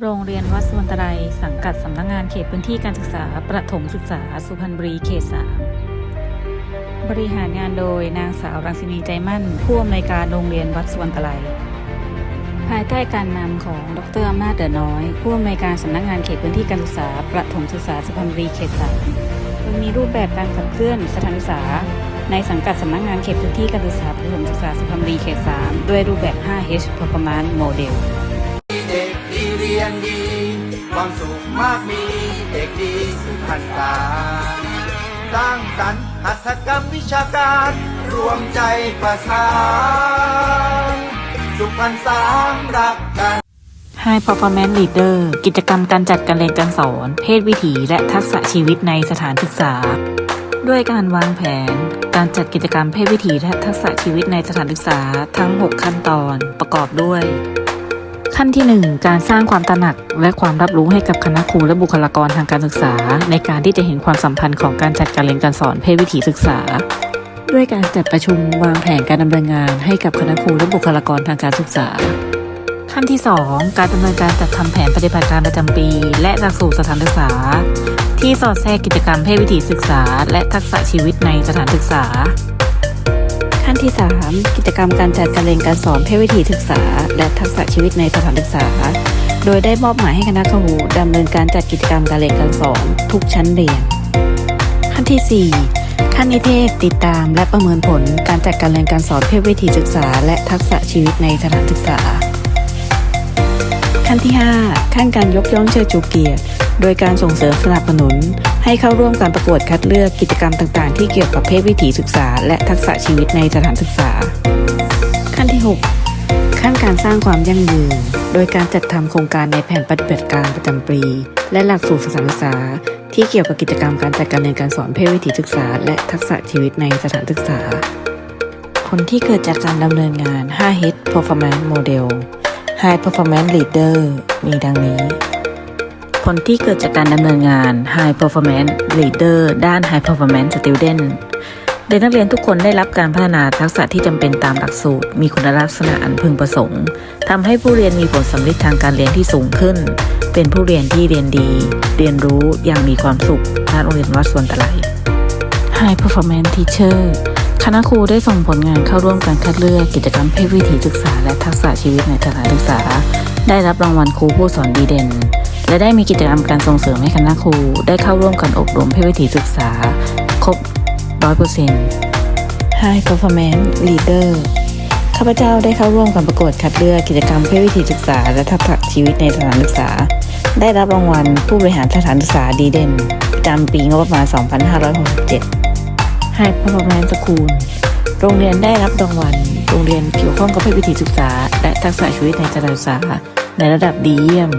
โรงเรียนวัดสุวรรณตรัยสังกัดสำนักงงานเขตพื้นที่การศึกษา ประถมศึกษา สุพรรณบุรีเขตสามบริหารงานโดยนางสาวรังสินีใจมั่น ผู้อำนวยการโรงเรียนวัดสุวรรณตรัยภายใต้การนำของดรอำนาจเดอน้อย ผู้อำนวยการสำนักงานเขตพื้นที่การศึกษา ประถมศึกษาสุพรรณบุรีเขตสามโดยมีรูปแบบการขับเคลื่อนสถานศึกษา ในสังกัดสำนักงานเขตพื้นที่การศึกษาประถมศึกษาสุพรรณบุรีเขตสามด้วยรูปแบบ 5H Performance Model เรียนดี ความสุขมากมีเด็กดีสุพรรณษาสร้างสรรค์หัตถกรรมวิชาการ รวมใจประสานสุพรรณสามรักกัน High Performance Leader กิจกรรมการจัดการเรียนการสอน เพศวิถีและทักษะชีวิตในสถานศึกษา ด้วยการวางแผน การจัดกิจกรรมเพศวิถีและทักษะชีวิตในสถานศึกษาทั้ง 6 ขั้นตอนประกอบด้วย ขั้นที่ 1 การสร้างความตระหนัก และความรับรู้ให้กับคณะครูและบุคลากรทางการศึกษา ในการที่จะเห็นความสัมพันธ์ของการจัดการเรียนการสอนเพศวิถีศึกษา ด้วยการจัดประชุมวางแผนการดำเนินงานให้กับคณะครูและบุคลากรทางการศึกษา ขั้นที่ 2 การดำเนินการจัดทำแผนปฏิบัติการประจำปี และหลักสูตรสถานศึกษา ที่สอดแทรกกิจกรรมเพศวิถีศึกษา และทักษะชีวิตในสถานศึกษา ขั้นที่ 3 กิจกรรมการจัดการเรียนการสอนเพศวิถีศึกษา และทักษะชีวิตในสถานศึกษา โดยได้มอบหมายให้คณะครูดำเนินการจัดกิจกรรมการเรียนการสอนทุกชั้นเรียน ขั้นที่ 4 ขั้นนิเทศติดตามและประเมินผลการจัดการเรียนการสอนเพศวิถีศึกษา และทักษะชีวิตในสถานศึกษา ขั้นที่ 5 ขั้นการยกย่องเชิดชูเกียรติ โดยการส่งเสริมสนับสนุน ให้เข้าร่วมการประกวดคัดเลือกกิจกรรมต่างๆ ที่เกี่ยวกับเพศวิถีศึกษา และทักษะชีวิตในสถานศึกษา ขั้นที่ 6 ขั้นการสร้างความยั่งยืน โดยการจัดทำโครงการในแผนปฏิบัติการประจำปี และหลักสูตรสถานศึกษา ที่เกี่ยวกับกิจกรรมการจัดการเรียนการสอนเพศวิถีศึกษา และทักษะชีวิตในสถานศึกษา ผลที่เกิดจากการดำเนินงาน 5H Performance Model High Performance Leader มีดังนี้ ผลที่เกิดจากการดำเนินงาน High Performance Leader ด้าน High Performance Student เด็กนักเรียนทุกคนได้รับการพัฒนาทักษะที่จำเป็นตามหลักสูตร มีคุณลักษณะอันพึงประสงค์ทำให้ผู้เรียนมีผลสำลิดทางการเรียนที่สูงขึ้น เป็นผู้เรียนที่เรียนดี เรียนรู้อย่างมีความสุขณโรงเรียนวัดสวนตะไล High Performance Teacher คณะครูได้ส่งผลงานเข้าร่วมการคัดเลือกกิจกรรมเพศวิถีศึกษาและทักษะชีวิตในสถานศึกษา ได้รับรางวัลครูผู้สอนดีเด่น และได้มีกิจกรรมการส่งเสริมให้คณะครู ได้เข้าร่วมการอบรมเพศวิถีศึกษา ครบ 100% High Performance Leader ข้าพเจ้าได้เข้าร่วมการประกวดคัดเลือกกิจกรรมเพศวิถีศึกษา และทักษะชีวิตในสถานศึกษา ได้รับรางวัลผู้บริหารสถานศึกษาดีเด่นประจำปีงบประมาณ 2567 High Performance School โรงเรียนได้รับรางวัล โรงเรียนเกี่ยวข้องกับเพศวิถีศึกษา และทักษะชีวิตในสถานศึกษา ในระดับดีเยี่ยม